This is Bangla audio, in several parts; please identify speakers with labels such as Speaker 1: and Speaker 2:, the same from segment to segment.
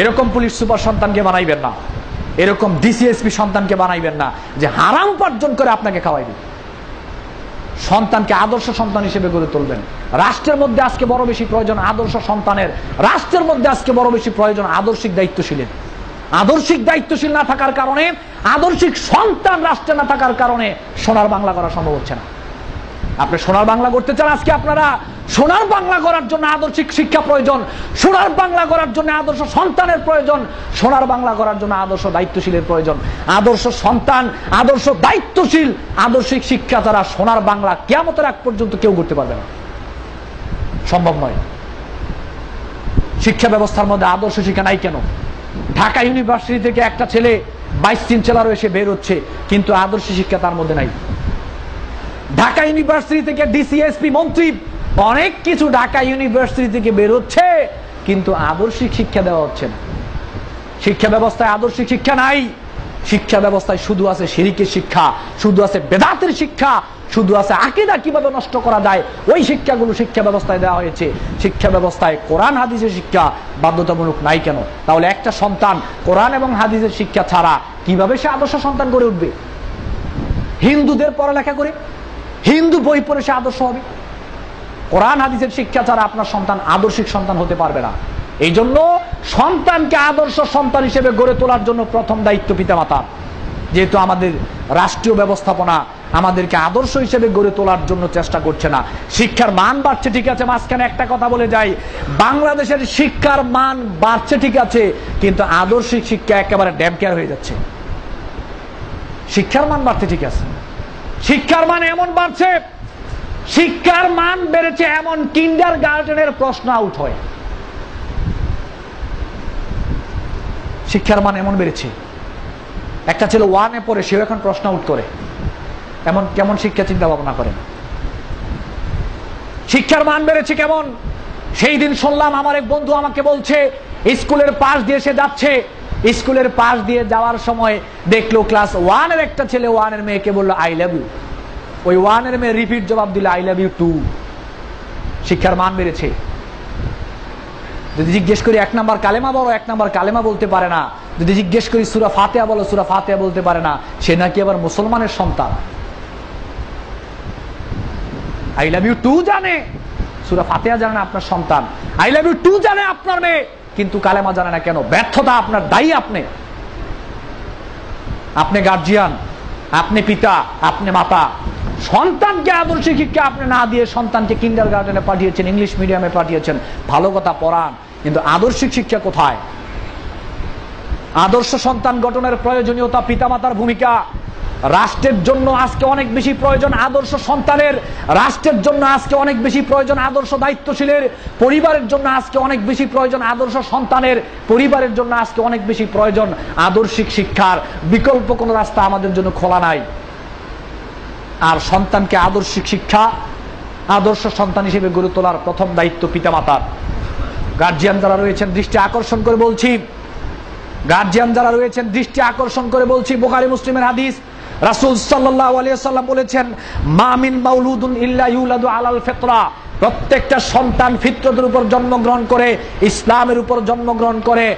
Speaker 1: এরকম পুলিশ সুপার সন্তানকে বানাইবেন না। এরকম ডিসিএসপি সন্তানকে বানাইবেন না, যে হারাম উপার্জন করে আপনাকে খাওয়াইবে। সন্তানকে আদর্শ সন্তান হিসেবে গড়ে তুলবেন। রাষ্ট্রের মধ্যে আজকে বড় বেশি প্রয়োজন আদর্শ সন্তানের। রাষ্ট্রের মধ্যে আজকে বড় বেশি প্রয়োজন আদর্শিক দায়িত্বশীলের। আদর্শিক দায়িত্বশীল না থাকার কারণে, আদর্শিক সন্তান রাষ্ট্রে না থাকার কারণে সোনার বাংলা করা সম্ভব হচ্ছে না। আপনি সোনার বাংলা করতে চান, আজকে আপনারা সোনার বাংলা করার জন্য আদর্শিক শিক্ষা প্রয়োজন, সোনার বাংলা করার জন্য আদর্শ সন্তানের প্রয়োজন, সোনার বাংলা করার জন্য আদর্শ দায়িত্বশীলের প্রয়োজন। আদর্শ সন্তান, আদর্শ দায়িত্বশীল, আদর্শিক শিক্ষা তারা সোনার বাংলা কেমতের আগ পর্যন্ত কেউ করতে পারবে না। সম্ভব নয়। শিক্ষা ব্যবস্থার মধ্যে আদর্শ শিক্ষা নাই কেন? ঢাকা ইউনিভার্সিটি থেকে একটা ছেলে বাইশ তিন চ্যান্সেলারও এসে বের হচ্ছে, কিন্তু আদর্শ শিক্ষা তার মধ্যে নাই। ঢাকা ইউনিভার্সিটি থেকে ডিসিএসপি মন্ত্রী, অনেক কিছু ঢাকা ইউনিভার্সিটি থেকে বের হচ্ছে, কিন্তু আদর্শিক শিক্ষা দেওয়া হচ্ছে না। শিক্ষা ব্যবস্থায় আদর্শিক শিক্ষা নাই, শিক্ষা ব্যবস্থায় শুধু আছে শিরিকের শিক্ষা, শুধু আছে বেদাতের শিক্ষা, শুধু আছে আকিদা কীভাবে নষ্ট করা যায়, ওই শিক্ষাগুলো শিক্ষা ব্যবস্থায় দেওয়া হয়েছে। শিক্ষা ব্যবস্থায় কোরআন, হাদিসের শিক্ষা বাধ্যতামূলক নাই কেন? তাহলে একটা সন্তান কোরআন এবং হাদিসের শিক্ষা ছাড়া কীভাবে সে আদর্শ সন্তান গড়ে উঠবে? হিন্দুদের পড়ালেখা করে হিন্দু বই পড়ে সে আদর্শ হবে। কোরআন, হাদিসের শিক্ষা ছাড়া আপনার সন্তান আদর্শিক সন্তান হতে পারবে না। এই জন্য সন্তানকে আদর্শ সন্তান হিসেবে গড়ে তোলার জন্য প্রথম দায়িত্ব পিতা পিতামাতার যেহেতু আমাদের রাষ্ট্রীয় ব্যবস্থাপনা আমাদেরকে আদর্শ হিসেবে গড়ে তোলার জন্য চেষ্টা করছে না। শিক্ষার মান বাড়ছে, ঠিক আছে, মাঝখানে একটা কথা বলে যাই। বাংলাদেশের শিক্ষার মান বাড়ছে, ঠিক আছে, কিন্তু আদর্শিক শিক্ষা একেবারে ড্যাম কেয়ার হয়ে যাচ্ছে। শিক্ষার মান বাড়ছে, ঠিক আছে। শিক্ষার মান এমন বাড়ছে, শিক্ষার মান বেড়েছে এমন কিন্ডার গার্ডেনের প্রশ্ন আউট হয়। শিক্ষার মান এমন বেড়েছে, একটা ছেলে ওয়ানে পড়ে, সেও এখন প্রশ্ন আউট করে, এমন কেমন শিক্ষা চিন্তা ভাবনা করেন শিক্ষার মান বেড়েছে কেমন? সেই দিন শুনলাম আমার এক বন্ধু আমাকে বলছে, স্কুলের পাশ দিয়ে সে যাচ্ছে স্কুলের পাশ দিয়ে যাওয়ার সময় দেখল ক্লাস ওয়ানের একটা ছেলে ওয়ানের মেয়েকে বলল আই লাভ ইউ ওই ওয়ানের মেয়ে রিপিট জবাব দিল আই লাভ ইউ টু শিক্ষার মান বেড়েছে। যদি জিজ্ঞেস করি, এক নাম্বার কালেমা বলো, এক নাম্বার কালেমা বলতে পারে না। যদি জিজ্ঞেস করি, সুরা ফাতেয়া বলো, সুরা ফাতেয়া বলতে পারে না। সে নাকি আবার মুসলমানের সন্তান। আই লাভ ইউ টু জানে। সুরা ফাতেয়া জানে আপনার সন্তান। আই লাভ ইউ টু জানে আপনার মেয়ে। কিন্তু কালেমা জানে না কেন? ব্যর্থতা আপনার দায়ী আপনি। আপনি গার্জিয়ান আপনি পিতা, আপনি মাতা। সন্তানকে আদর্শ শিক্ষা আপনি না দিয়ে সন্তানকে কিন্ডার গার্ডেনে পাঠিয়েছেন ইংলিশ মিডিয়ামে পাঠিয়েছেন। ভালো কথা পড়ান, কিন্তু আদর্শিক শিক্ষা কোথায়? আদর্শ সন্তান গঠনের প্রয়োজনীয়তা পিতামাতার ভূমিকা। রাষ্ট্রের জন্য আজকে অনেক বেশি প্রয়োজন আদর্শ সন্তানের, রাষ্ট্রের জন্য আজকে অনেক বেশি প্রয়োজন আদর্শ দায়িত্বশীলের, পরিবারের জন্য আজকে অনেক বেশি প্রয়োজন আদর্শ সন্তানের, পরিবারের জন্য আজকে অনেক বেশি প্রয়োজন আদর্শিক শিক্ষার। বিকল্প কোনো রাস্তা আমাদের জন্য খোলা নাই। আর সন্তানকে আদর্শিক শিক্ষা, আদর্শ সন্তান হিসেবে গড়ে তোলার প্রথম দায়িত্ব পিতামাতার। গার্জিয়ান যারা রয়েছেন, দৃষ্টি আকর্ষণ করে বলছি। গার্জিয়ান যারা রয়েছেন, দৃষ্টি আকর্ষণ করে বলছি। বোকারি মুসলিমের হাদিস। রাসূল সাল্লাম বলেছেন মামিন মাউলুদুন ইল্লা ইউলাদু আলাল ফেতরা। প্রত্যেকটা সন্তান ফিতরতের উপর জন্মগ্রহণ করে, ইসলামের উপর জন্মগ্রহণ করে।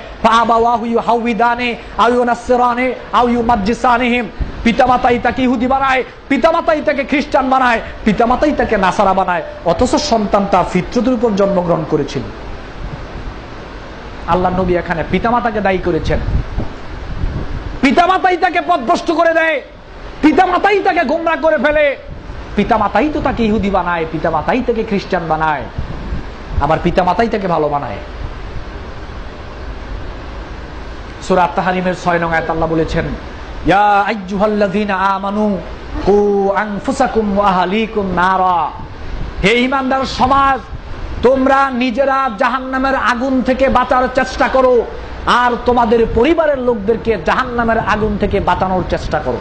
Speaker 1: পিতামাতাই তাকে ইহুদি বানায়, পিতামাতাই তাকে খ্রিস্টান বানায়, পিতামাতাই তাকে নাসারা বানায়। অথচ সন্তান তা ফিতরতের উপর জন্মগ্রহণ করেছিল। আল্লাহ নবী এখানে পিতামাতাকে দায়ী করেছেন। পিতামাতাই তাকে পথভ্রষ্ট করে দেয়। পিতামাতাই তাকে গোমরা করে ফেলে। পিতামাতাই তো তাকে ইহুদি বানায় পিতা মাতাই তাকে খ্রিস্টান বানায়, আবার পিতামাতাই তাকে ভালো বানায়। সুরাত তাহারিমের ছয় নং আয়াত বলেছেন হে ঈমানদার সমাজ, তোমরা নিজেরা জাহান্নামের আগুন থেকে বাঁচার চেষ্টা করো, আর তোমাদের পরিবারের লোকদেরকে জাহান্নামের আগুন থেকে বাঁচানোর চেষ্টা করো।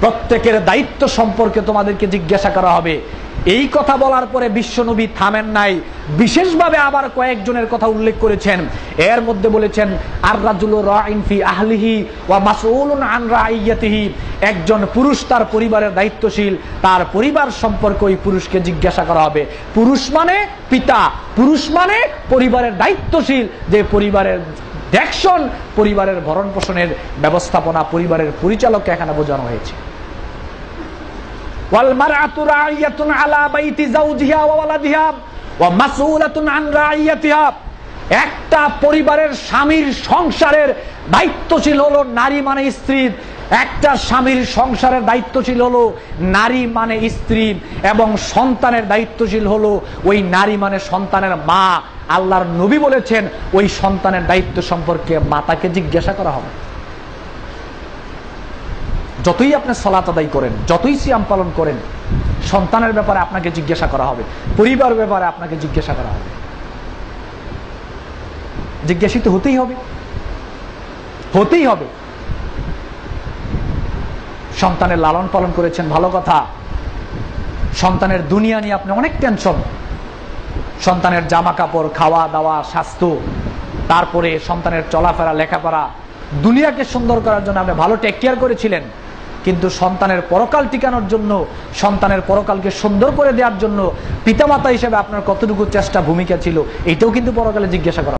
Speaker 1: প্রত্যেকের দায়িত্ব সম্পর্কে তোমাদেরকে জিজ্ঞাসা করা হবে। এই কথা বলার পরে বিশ্বনবী থামেন নাই। বিশেষভাবে আবার কয়েকজনের কথা উল্লেখ করেছেন। এর মধ্যে বলেছেন আর আহলিহি একজন পুরুষ তার পরিবারের দায়িত্বশীল, তার পরিবার সম্পর্কে ওই পুরুষকে জিজ্ঞাসা করা হবে। পুরুষ মানে পিতা, পুরুষ মানে পরিবারের দায়িত্বশীল, যে পরিবারের ডিরেকশন পরিবারের ভরণ পোষণের ব্যবস্থাপনা, পরিবারের পরিচালককে এখানে বোঝানো হয়েছে। একটা পরিবারের স্বামীর সংসারের দায়িত্বশীল হলো নারী মানে স্ত্রী। একটা স্বামীর সংসারের দায়িত্বশীল হলো নারী মানে স্ত্রী এবং সন্তানের দায়িত্বশীল হলো ওই নারী মানে সন্তানের মা। আল্লাহর নবী বলেছেন, ওই সন্তানের দায়িত্ব সম্পর্কে মাতাকে জিজ্ঞাসা করা হবে। যতই আপনি সলাত আদায় করেন, যতই সিয়াম পালন করেন, সন্তানের ব্যাপারে আপনাকে জিজ্ঞাসা করা হবে পরিবার ব্যাপারে আপনাকে জিজ্ঞাসা করা হবে। জিজ্ঞাসিত হতেই হবে। হতেই হবে। সন্তানের লালন পালন করেছেন, ভালো কথা। সন্তানের দুনিয়া নিয়ে আপনি অনেক টেনশন সন্তানের জামা কাপড় খাওয়া দাওয়া স্বাস্থ্য, তারপরে সন্তানের চলাফেরা, লেখাপড়া, দুনিয়াকে সুন্দর করার জন্য আপনি ভালো টেক কেয়ার করেছিলেন, কিন্তু সন্তানের পরকাল টিকানোর জন্য, সন্তানের পরকালকে সুন্দর করে দেওয়ার জন্য পিতামাতা হিসেবে আপনার কতটুকু চেষ্টা, ভূমিকা ছিল, এটাও কিন্তু পরকালে জিজ্ঞাসা করা